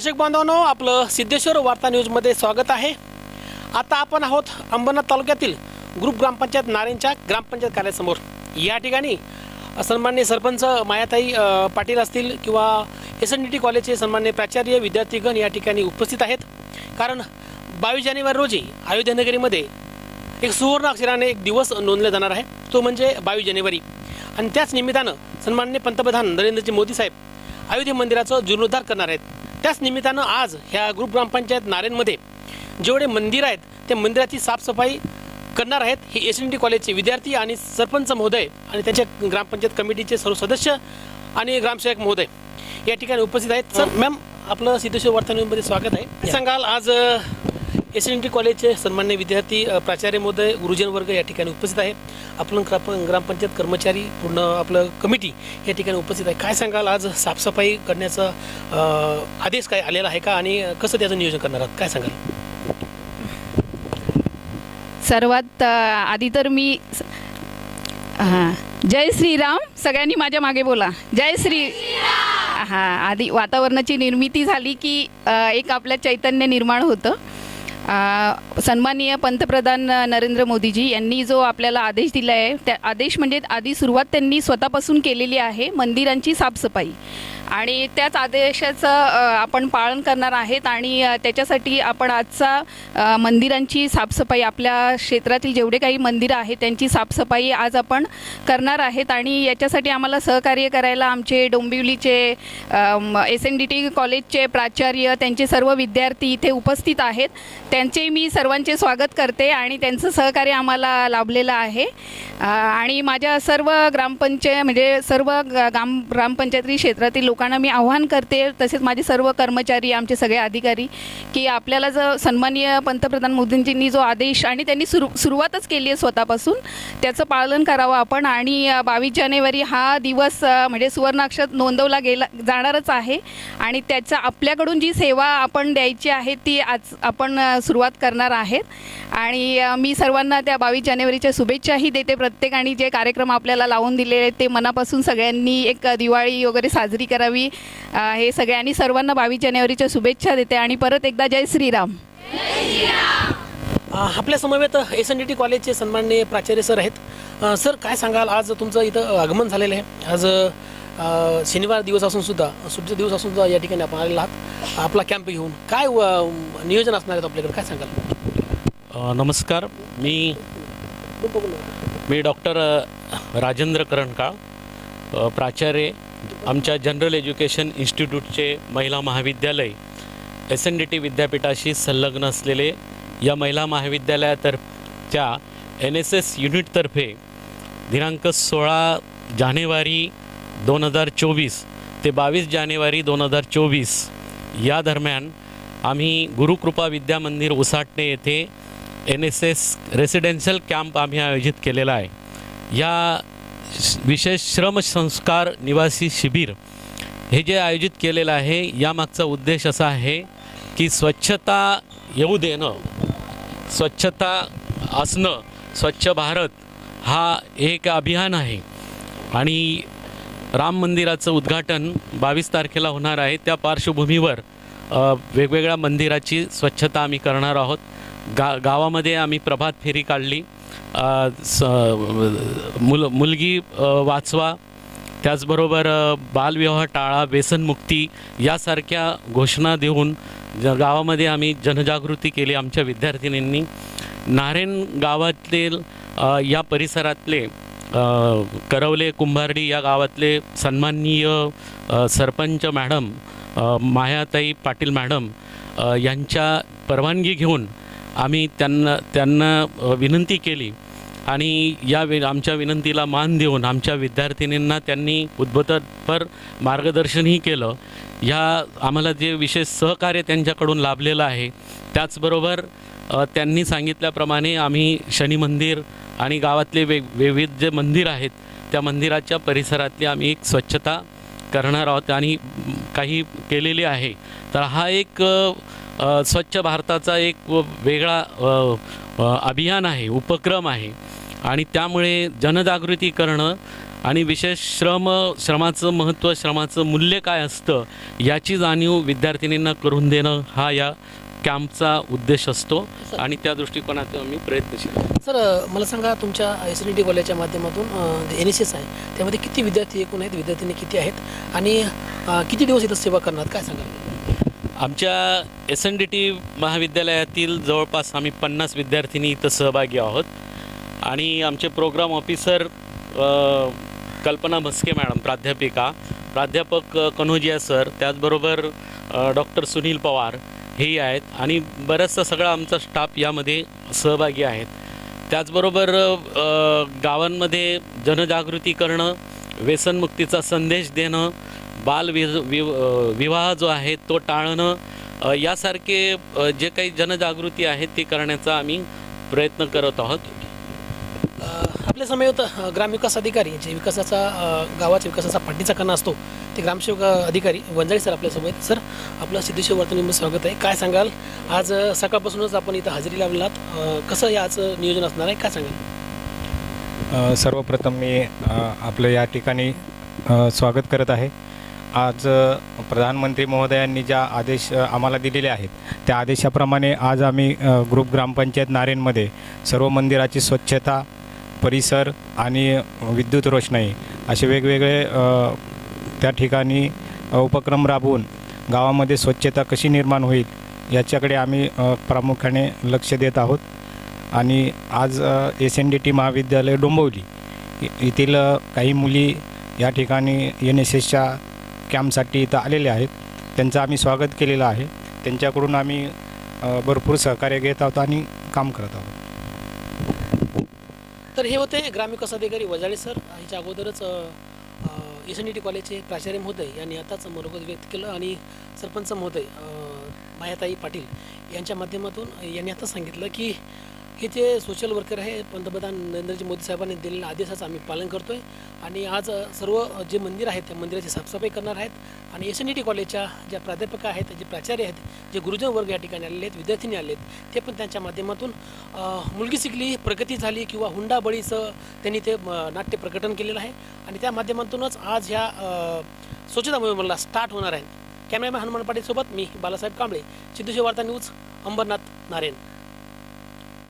दर्शक बांधवांनो आपलं सिद्धेश्वर वार्ता न्यूजमध्ये स्वागत आहे. आता आपण आहोत अंबरनाथ तालुक्यातील ग्रुप ग्रामपंचायत नारेंच्या ग्रामपंचायत कार्यासमोर. या ठिकाणी सन्मान्य सरपंच मायाताई पाटील असतील किंवा एस एन डी टी कॉलेजचे सन्मान्य प्राचार्य विद्यार्थीगण या ठिकाणी उपस्थित आहेत. कारण बावीस जानेवारी रोजी अयोध्यानगरीमध्ये एक सुवर्ण अक्षराने एक दिवस नोंदला जाणार आहे. तो म्हणजे बावीस जानेवारी. आणि त्याच निमित्तानं सन्मान्य पंतप्रधान नरेंद्रजी मोदी साहेब अयोध्या मंदिराचं जीर्णोद्धार करणार आहेत. त्याच निमित्तानं आज ह्या ग्रुप ग्रामपंचायत नारायणमध्ये जेवढे मंदिर आहेत त्या मंदिराची साफसफाई करणार आहेत हे एस एन टी कॉलेजचे विद्यार्थी आणि सरपंच महोदय आणि त्यांच्या ग्रामपंचायत कमिटीचे सर्व सदस्य आणि ग्रामसेवक महोदय या ठिकाणी उपस्थित आहेत. सर मॅम आपलं सिद्धेश्वर वार्तान्यूजमध्ये स्वागत आहे. सांगाल आज एस एन टी कॉलेजचे सन्मान्य विद्यार्थी प्राचार्य महोदय गुरुजन वर्ग या ठिकाणी उपस्थित आहे. आपलं ग्राप ग्रामपंचायत कर्मचारी पूर्ण आपलं कमिटी या ठिकाणी उपस्थित आहे. काय सांगाल? आज साफसफाई करण्याचा आदेश काय आलेला आहे का? आणि कसं त्याचं नियोजन करणार आहात? काय सांगाल? सर्वात आधी तर मी हां जय श्रीराम. सगळ्यांनी माझ्या मागे बोला. जय श्री हां आधी वातावरणाची निर्मिती झाली की एक आपल्या चैतन्य निर्माण होतं. सन्माननीय पंतप्रधान नरेंद्र मोदीजी यांनी जो आपल्याला आदेश दिला आहे त्या आदेश म्हणजे आधी सुरुवात त्यांनी स्वतःपासून केलेली आहे मंदिरांची साफसफाई. आणि त्याच आदेशाचं आपण पालन करणार आहेत आणि त्याच्यासाठी आपण आजचा मंदिरांची साफसफाई आपल्या क्षेत्रातील जेवढे काही मंदिरं आहेत त्यांची साफसफाई आज आपण करणार आहेत आणि याच्यासाठी आम्हाला सहकार्य करायला आमचे डोंबिवलीचे एस एन डी टी कॉलेजचे प्राचार्य त्यांचे सर्व विद्यार्थी इथे उपस्थित आहेत. त्यांचे मी सर्वांचे स्वागत करते आणि त्यांचं सहकार्य आम्हाला लाभलेलं आहे. आणि माझ्या सर्व ग्रामपंचायत म्हणजे सर्व ग्राम ग्रामपंचायती क्षेत्रातील लोकांना मी आव्हान करते. तसेच माझे सर्व कर्मचारी आमचे सगळे अधिकारी की आपल्याला जो सन्माननीय पंतप्रधान मोदींजींनी जो आदेश आणि त्यांनी सुरू सुरुवातच केली आहे स्वतःपासून त्याचं पालन करावं आपण. आणि बावीस जानेवारी हा दिवस म्हणजे सुवर्णाक्षर नोंदवला गेला जाणारच आहे. आणि त्याचा आपल्याकडून जी सेवा आपण द्यायची आहे ती आज आपण सुरुवात करणार आहेत. आणि मी सर्वांना त्या बावीस जानेवारीच्या शुभेच्छाही देते. प्रत्येकाने जे कार्यक्रम आपल्याला लावून दिलेले आहेत ते मनापासून सगळ्यांनी एक दिवाळी वगैरे साजरी करावी हे सगळ्यांनी सर्वांना बावीस जानेवारीच्या शुभेच्छा देते. आणि परत एकदा जय श्रीराम. आपल्या समवेत एस एन डी टी कॉलेजचे सन्माननीय प्राचार्य सर आहेत. सर काय सांगाल? आज तुमचं इथं आगमन झालेलं आहे. आज शनिवार दिवस असून सुद्धा सुट्टीचा दिवस असून सुद्धा या ठिकाणी आपण आलेला आहात. आपला कॅम्प घेऊन काय व- नियोजन असणार आहेत आपल्याकडे? काय सांगाल? नमस्कार. मी मी डॉक्टर राजेंद्र करणकाळ प्राचार्य आमच्या जनरल एज्युकेशन इन्स्टिट्यूटचे महिला महाविद्यालय एस एन डी टी विद्यापीठाशी संलग्न असलेले या महिला महाविद्यालयातर्फच्या एन एस एस युनिटतर्फे दिनांक सोळा जानेवारी दोन हजार चोवीस ते बावीस जानेवारी दोन हजार चोवीस. या दरम्यान आम्ही गुरुकृपा विद्या मंदिर उसाटणे येथे N S S residential camp आम्ही आयोजित केलेला आहे. या श- विशेष श्रमसंस्कार निवासी शिबिर हे जे आयोजित केलेलं आहे यामागचा उद्देश असा आहे की स्वच्छता येऊ देणं स्वच्छता असणं स्वच्छ भारत हा एक अभियान आहे. आणि राम मंदिराचं उद्घाटन बावीस तारखेला होणार आहे. त्या पार्श्वभूमीवर वेगवेगळ्या मंदिराची स्वच्छता आम्ही करणार आहोत. गा गावामध्ये आम्ही प्रभात फेरी काढली. स मुल मुलगी वाचवा त्याचबरोबर बालविवाह टाळा व्यसनमुक्ती यासारख्या घोषणा देऊन ज गावामध्ये आम्ही जनजागृती केली आमच्या विद्यार्थिनींनी. नारायण गावातील या परिसरातले करवले कुंभारडी या गावातले सन्माननीय सरपंच मॅडम मायाताई पाटील मॅडम यांच्या परवानगी घेऊन आम्ही त्यांना त्यांना विनंती केली. आणि या वि आमच्या विनंतीला मान देऊन आमच्या विद्यार्थिनींना त्यांनी उद्बोधनपर मार्गदर्शनही केलं. ह्या आम्हाला जे विशेष सहकार्य त्यांच्याकडून लाभलेलं आहे त्याचबरोबर त्यांनी सांगितल्याप्रमाणे आम्ही शनी मंदिर आणि गावातले वेग विविध जे मंदिर आहेत त्या मंदिराच्या परिसरातली आम्ही एक स्वच्छता करणार आहोत आणि काही केलेली आहे. तर हा एक स्वच्छ भारताचा एक व- वेगळा अभियान आहे उपक्रम आहे. आणि त्यामुळे जनजागृती करणं आणि विशेष श्रम श्रमाचं महत्त्व श्रमाचं मूल्य काय असतं याची जाणीव विद्यार्थिनींना करून देणं हा या कॅम्पचा उद्देश असतो आणि त्या दृष्टिकोनातून आम्ही प्रयत्नशील. सर मला सांगा तुमच्या एस एन डी कॉलेजच्या माध्यमातून एन एस एस आहे त्यामध्ये किती विद्यार्थी एकूण आहेत? विद्यार्थिनी किती आहेत? आणि किती दिवस इथं सेवा करणार? काय सांगाल? आमच्या एस एन डी टी महाविद्यालयातील जवळपास आम्ही पन्नास विद्यार्थिनी इथं सहभागी आहोत. आणि आमचे प्रोग्राम ऑफिसर कल्पना भस्के मॅडम प्राध्यापिका प्राध्यापक कन्होजिया सर त्याचबरोबर डॉक्टर सुनील पवार हेही आहेत. आणि बराचसा सगळा आमचा स्टाफ यामध्ये सहभागी आहेत. त्याचबरोबर गावांमध्ये जनजागृती करणं व्यसनमुक्तीचा संदेश देणं बाल वि विव विवाह जो आहे तो टाळणं यासारखे जे काही जनजागृती आहे ती करण्याचा आम्ही प्रयत्न करत आहोत. आपल्या समयेत अ, ग्रामविकास अधिकारी जे विकासाचा गावाच्या विकासाचा पाठीचा कणा असतो ते ग्रामसेवक अधिकारी वंजाळी सर आपल्यासोबत सर आपलं सिद्धेश्वर वर्तनीमध्ये स्वागत आहे. काय सांगाल? आज सकाळपासूनच आपण इथं हजेरी लावलात. कसं याचं नियोजन असणार आहे? काय सांगाल? सर्वप्रथम मी आपलं या ठिकाणी स्वागत करत आहे. आज प्रधानमंत्री महोदयांनी ज्या आदेश आम्हाला दिलेले आहेत त्या आदेशाप्रमाणे आज आम्ही ग्रुप ग्रामपंचायत नारेनमध्ये सर्व मंदिराची स्वच्छता परिसर आणि विद्युत रोषणाई असे वेगवेगळे त्या ठिकाणी उपक्रम राबवून गावामध्ये स्वच्छता कशी निर्माण होईल याच्याकडे आम्ही प्रामुख्याने लक्ष देत आहोत. आणि आज एस एन डी टी महाविद्यालय डोंबवली येथील काही मुली या ठिकाणी एन एस एसच्या कॅम्पसाठी इथं आलेल्या आहेत. त्यांचं आम्ही स्वागत केलेलं आहे. त्यांच्याकडून आम्ही भरपूर सहकार्य घेत आहोत आणि काम करत आहोत. तर हे होते ग्रामविकास अधिकारी वजाळे सर. ह्याच्या अगोदरच एस एन डी टी कॉलेजचे प्राचार्य महोदय यांनी आताच मनोगत व्यक्त केलं आणि सरपंच महोदय मायाताई पाटील यांच्या माध्यमातून यांनी आता सांगितलं की हे जे सोशल वर्कर आहे पंतप्रधान नरेंद्रजी मोदी साहेबांनी दिलेल्या आदेशाचं आम्ही पालन करतो आहे आणि आज सर्व जे मंदिर आहेत त्या मंदिराची साफसफाई करणार आहेत. आणि एस एन डी टी कॉलेजच्या ज्या प्राध्यापक आहेत जे प्राचार्य आहेत जे गुरुजन वर्ग या ठिकाणी आलेले आहेत विद्यार्थिनी आले आहेत ते पण त्यांच्या माध्यमातून मुलगी शिकली प्रगती झाली किंवा हुंडाबळीचं त्यांनी ते नाट्य प्रकटन केलेलं आहे. आणि त्या माध्यमातूनच आज ह्या स्वच्छता मोहिमेला स्टार्ट होणार आहे. कॅमेरामॅन हनुमान पाटीलसोबत मी बालासाहेब कांबळे सिद्धेश्वर वार्ता न्यूज अंबरनाथ नारायण.